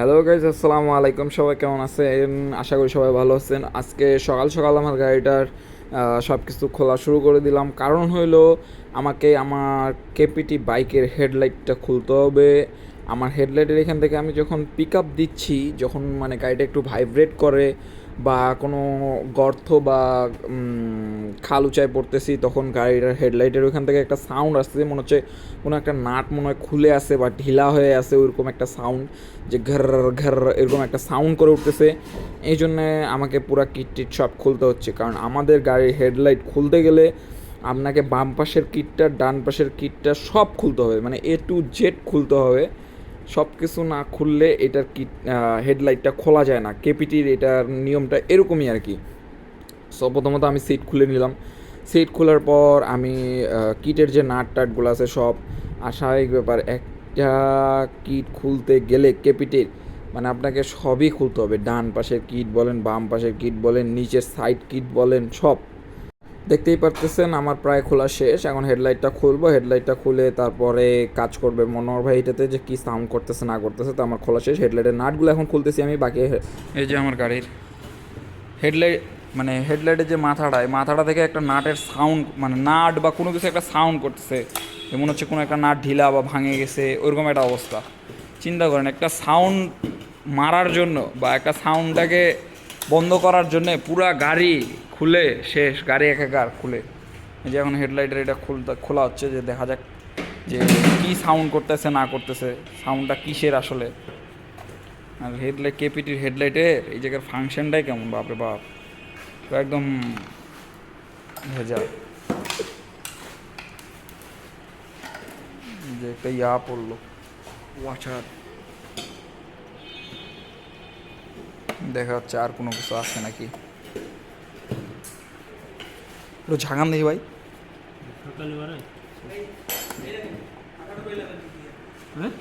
Hello guys আসসালামু আলাইকুম। সবাই কেমন আছেন? আশা করি সবাই ভালো আছেন। আজকে সকাল সকাল আমার গাড়িটার সব কিছু খোলা শুরু করে দিলাম। কারণ হইল, আমাকে আমার কেপিটি বাইকের হেডলাইটটা খুলতে হবে। আমার হেডলাইটের এখান থেকে আমি যখন পিক আপ দিচ্ছি, যখন মানে গাড়িটা একটু ভাইব্রেট করে বা কোনো গর্ত বা খাল উঁচায় পড়তেছি, তখন গাড়িটার হেডলাইটের ওখান থেকে একটা সাউন্ড আসতেছে, মনে হচ্ছে কোনো একটা নাট মনে হয় খুলে আসে বা ঢিলা হয়ে আসে ওইরকম একটা সাউন্ড যে ঘর ঘর এরকম একটা সাউন্ড করে উঠতেছে। এই জন্যে আমাকে পুরো কিট টিট সব খুলতে হচ্ছে, কারণ আমাদের গাড়ির হেডলাইট খুলতে গেলে আপনাকে বাম পাশের কিটটা ডান পাশের কিটটা সব খুলতে হবে মানে এ টু জেড খুলতে হবে। সব কিছু না খুললে এটার কিট হেডলাইটটা খোলা যায় না, কেপিটির এটার নিয়মটা এরকমই আর কি। সো প্রথমত আমি সিট খুলে নিলাম। সিট খোলার পর আমি কিটের যে নাট টাটগুলো আছে সব স্বাভাবিক ব্যাপার, একটা কিট খুলতে গেলে কেপিটির মানে আপনাকে সবই খুলতে হবে। ডান পাশের কিট বলেন, বাম পাশের কিট বলেন, নিচের সাইড কিট বলেন, সব। দেখতেই পারতেছেন, আমার প্রায় খোলা শেষ। এখন হেডলাইটটা খুলবো হেডলাইটটা খুলে তারপরে কাজ করবে মনোহর ভাই। এটাতে যে কী সাউন্ড করতেছে, না করতেছে, তো আমার খোলা শেষ। হেডলাইটের নাটগুলো এখন খুলতেছি আমি, বাকি এই যে আমার গাড়ির। হেডলাইট মানে হেডলাইটের যে মাথাটা, এই মাথাটা থেকে একটা নাটের সাউন্ড মানে নাট বা কোনো কিছু একটা সাউন্ড করতেছে। যেমন হচ্ছে কোনো একটা নাট ঢিলা বা ভাঙে গেছে, ওইরকম একটা অবস্থা। চিন্তা করেন, একটা সাউন্ড মারার জন্য বা একটা সাউন্ডটাকে বন্ধ করার জন্যে পুরা গাড়ি খুলে, শেষ, গাড়ি একাকার খুলে। যে এখন হেডলাইটের এটা খুলতে, খোলা হচ্ছে যে দেখা যাক যে কী সাউন্ড করতেছে, না করতেছে সাউন্ডটা কিসের আসলে? আর হেডলাইট কেপিটির হেডলাইটের এই জায়গার ফাংশনটাই কেমন? বাপরে বাপ। একদম ভেজা যে একটা ইয়া পড়ল। ওয়াচার দেখা যাচ্ছে আর কোনো কিছু আছে নাকি একটু ঝাগান দেখি ভাই সকালে বাড়ায় হ্যাঁ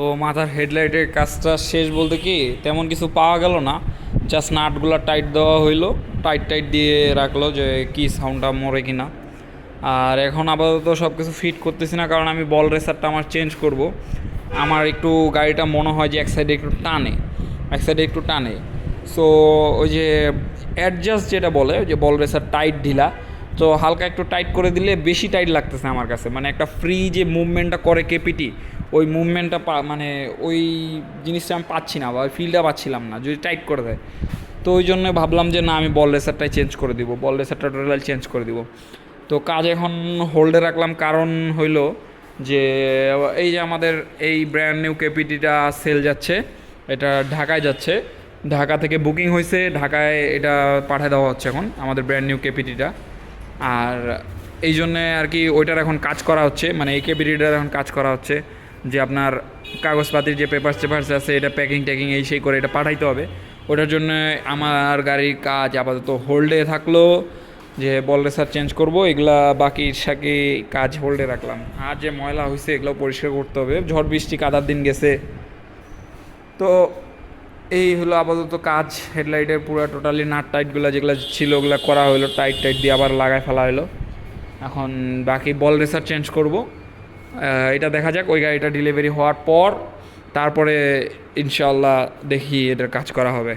তো মাথার হেডলাইটের কাজটা শেষ বলতে কি তেমন কিছু পাওয়া গেল না। জাস্ট নাটগুলো টাইট দেওয়া হইল টাইট টাইট দিয়ে রাখল যে কি সাউন্ডটা মরে কি না আর এখন আপাতত সব কিছু ফিট করতেছি না কারণ আমি বল রেসারটা আমার চেঞ্জ করব। আমার একটু গাড়িটা মনে হয় যে এক সাইডে একটু টানে, এক সাইডে একটু টানে। সো ওই যে অ্যাডজাস্ট যেটা বলে যে বল রেসার টাইট ঢিলা তো হালকা একটু টাইট করে দিলে বেশি টাইট লাগতেছে আমার কাছে। মানে একটা ফ্রি যে মুভমেন্টটা করে কেপিটি ওই মুভমেন্টটা মানে ওই জিনিসটা আমি পাচ্ছি না বা ওই ফিলটা পাচ্ছিলাম না, যদি টাইট করে দেয়। তো ওই জন্য ভাবলাম যে না, আমি বল রেসারটাই চেঞ্জ করে দিব বল রেসারটা টোটাল চেঞ্জ করে দিব। তো কাজ এখন হোল্ডে রাখলাম, কারণ হইল যে, এই যে আমাদের এই ব্র্যান্ড নিউ কেপিটিটা সেল যাচ্ছে, এটা ঢাকায় যাচ্ছে। ঢাকা থেকে বুকিং হয়েছে ঢাকায় এটা পাঠিয়ে দেওয়া হচ্ছে এখন, আমাদের ব্র্যান্ড নিউ কেপিটিটা আর এই জন্যে আর কি ওইটার এখন কাজ করা হচ্ছে মানে এই কেপিটিটার এখন কাজ করা হচ্ছে, যে আপনার কাগজপাতির যে পেপার টেপার্স আছে, এটা প্যাকিং ট্যাকিং এই সেই করে এটা পাঠাইতে হবে। ওটার জন্য আমার গাড়ির কাজ আপাতত হোল্ডে থাকল, যে বল রেসার চেঞ্জ করব, এগুলা বাকির সাথে কাজ হোল্ডে রাখলাম। আর যে ময়লা হয়েছে এগুলো পরিষ্কার করতে হবে। ঝড় বৃষ্টি কাদার দিন গেছে। তো এই হলো আপাতত কাজ হেডলাইটের পুরো টোটালি নাট টাইটগুলো যেগুলো ছিল ওগুলো করা হলো টাইট টাইট দিয়ে আবার লাগায় ফেলা হলো এখন বাকি বল রেসার চেঞ্জ করব। এটা দেখা যাক, ওই গাড়িটা ডেলিভারি হওয়ার পর, তারপরে ইনশাল্লাহ দেখি এটার কাজ করা হবে।